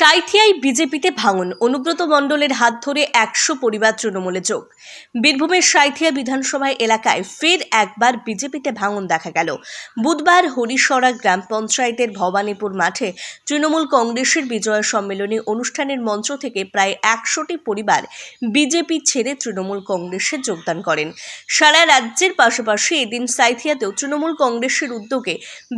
সাঁইথিয়ায় বিজেপিতে ভাঙন। অনুব্রত মণ্ডলের হাত ধরে একশো পরিবার তৃণমূলে যোগ। বীরভূমের সাঁইথিয়া বিধানসভা এলাকায় ফের একবার বিজেপিতে ভাঙন দেখা গেল। বুধবার হরিশরা গ্রাম পঞ্চায়েতের ভবানীপুর মাঠে তৃণমূল কংগ্রেসের বিজয় সম্মেলনী অনুষ্ঠানের মঞ্চ থেকে প্রায় একশোটি পরিবার বিজেপি ছেড়ে তৃণমূল কংগ্রেসে যোগদান করেন। সারা রাজ্যের পাশাপাশি এদিন সাঁইথিয়াতেও তৃণমূল কংগ্রেসের উদ্যোগে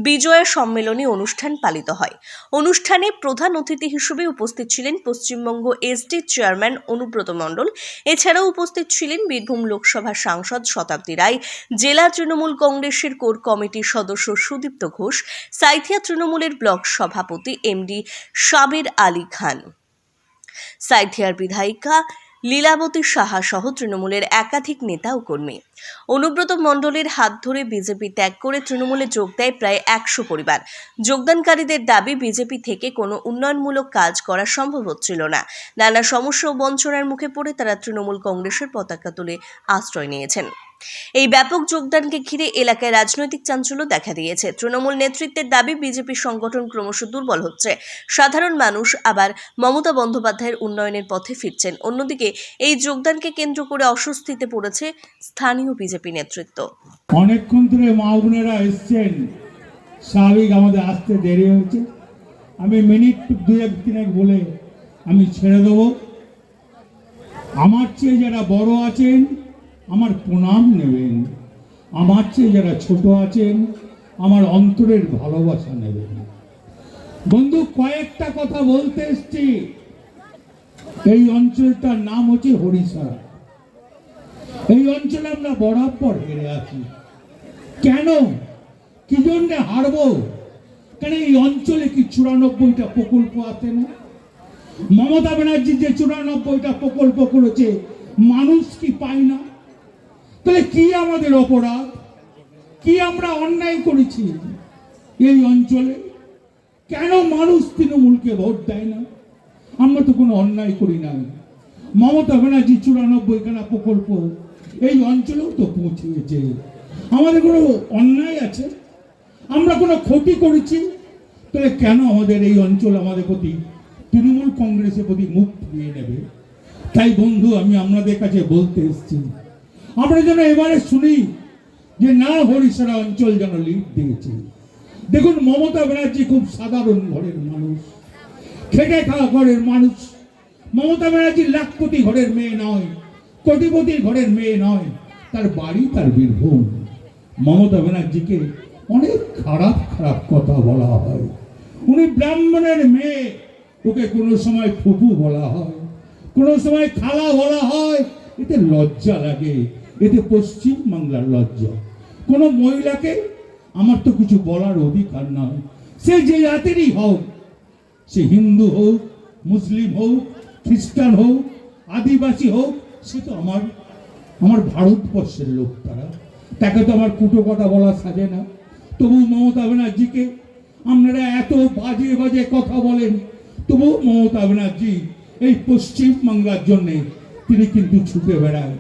বিজয় সম্মেলনী অনুষ্ঠান পালিত হয়। অনুষ্ঠানে প্রধান অতিথি হিসেবে উপস্থিত ছিলেন পশ্চিমবঙ্গ এসডি চেয়ারম্যান অনুব্রত মণ্ডল। এছাড়াও উপস্থিত ছিলেন বীরভূম লোকসভা সাংসদ শতাব্দী রায়, জেলা তৃণমূল কংগ্রেসের কোর কমিটির সদস্য সুদীপ্ত ঘোষ, সাইথিয়া তৃণমূলের ব্লক সভাপতি এমডি সাবির আলী খান। সাইথিয়ার বিধায়িকা লীলাবতী সাহা সহ তৃণমূলের একাধিক নেতা ও কর্মী। অনুব্রত মণ্ডলের হাত ধরে বিজেপি ত্যাগ করে তৃণমূলে যোগ দেয় প্রায় একশো পরিবার। যোগদানকারীদের দাবি, বিজেপি থেকে কোনো উন্নয়নমূলক কাজ করা সম্ভব হচ্ছিল না। নানা সমস্যা ও বঞ্চনার মুখে পড়ে তারা তৃণমূল কংগ্রেসের পতাকা তুলে আশ্রয় নিয়েছেন। এই ব্যাপক যোগদানকে ঘিরে এলাকায় রাজনৈতিক চাঞ্চল্য দেখা দিয়েছে। তৃণমূল নেতৃত্বের দাবি বিজেপি সংগঠন ক্রমশ দুর্বল হচ্ছে। সাধারণ মানুষ আবার মমতা বন্দ্যোপাধ্যায়ের উন্নয়নের পথে ফিরছেন। অন্যদিকে এই যোগদানকে কেন্দ্র করে অস্বস্তিতে পড়েছে স্থানীয় বিজেপি নেতৃত্ব। অনেকক্ষণ ধরে মা বোনেরা এসছেন। স্বাভাবিক আমাদের আসতে দেরি হয়েছে। আমি মিনিট দু এক তিনেক বলে আমি ছেড়ে দেব। আমার চেয়ে যারা বড় আছেন আমার প্রণাম নেবেন। আমার চেয়ে যারা ছোট আছেন, আমার অন্তরের ভালোবাসা নেবেন। বন্ধু, কয়েকটা কথা বলতে এসছি। এই অঞ্চলটার নাম হচ্ছে হরিশালা। এই অঞ্চলে আমরা বরাবর হেরে আছি। কেন? কি জন্যে হারবো? কেন এই অঞ্চলে কি চুরানব্বইটা প্রকল্প আছে না? মমতা ব্যানার্জি যে চুরানব্বইটা প্রকল্প করেছে, মানুষ কি পায় না? তাহলে কি আমাদের অপরাধ? কি আমরা অন্যায় করেছি এই অঞ্চলে? কেন মানুষ তৃণমূলকে ভোট দেয় না? আমরা তো কোনো অন্যায় করি না। মমতা ব্যানার্জি চুরানব্বই খানা প্রকল্প এই অঞ্চলেও তো পৌঁছেছে। আমাদের কোনো অন্যায় আছে? আমরা কোনো ক্ষতি করেছি? তাহলে কেন আমাদের এই অঞ্চল আমাদের প্রতি, তৃণমূল কংগ্রেসের প্রতি মুখ ফিরিয়ে নেবে? তাই বন্ধু, আমি আপনাদের কাছে বলতে এসেছি আমরা যেন এবারে শুনি যে না হরিশরা অঞ্চল যেন লিড দিয়েছে। দেখুন, মমতা ব্যানার্জি খুব সাধারণ ঘরের মানুষ। খেটে খাওয়া ঘরের মানুষ। মমতা ব্যানার্জি লাখপতি ঘরের মেয়ে নয়, কোটিপতির ঘরের মেয়ে নয়, তার বাড়ি তার বীরভূম। মমতা ব্যানার্জিকে অনেক খারাপ খারাপ কথা বলা হয়। উনি ব্রাহ্মণের মেয়ে, ওকে কোনো সময় ফুপু বলা হয়, কোনো সময় খালা বলা হয়, এতে লজ্জা লাগে। এতে পশ্চিম বাংলার লজ্জা। কোনো মহিলাকে আমার তো কিছু বলার অধিকার নয় সে যে জাতিরই হোক, সে হিন্দু হোক, মুসলিম হোক, খ্রিস্টান হোক, আদিবাসী হোক, সে তো আমার আমার ভারতবর্ষের লোক তারা। তাকে তো আমার কুটো কথা বলা সাজে না। তবু মমতা ব্যানার্জিকে আপনারা এত বাজে বাজে কথা বলেন। তবু মমতা ব্যানার্জি এই পশ্চিম বাংলার জন্যে তিনি কিন্তু ছুটে বেড়ায়।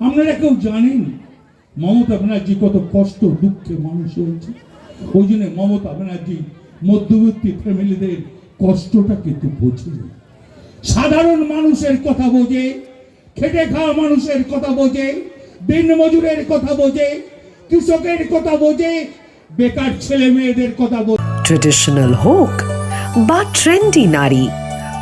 আপনারা কেউ জানেন? মমতা ব্যানার্জি কত কষ্ট, দুঃখে মানুষ হয়েছে। ওই জন্য মমতা ব্যানার্জি মধ্যবর্তী ফ্যামিলিদের কষ্টটা কিন্তু বোঝে সাধারণ মানুষের কথা বোঝে, খেটে খাওয়া মানুষের কথা বোঝে, দিন মজুরের কথা বোঝে, কৃষকের কথা বোঝে, বেকার ছেলে মেয়েদের কথা বোঝে। ট্রেডিশনাল হোক বা ট্রেন্ডি নারী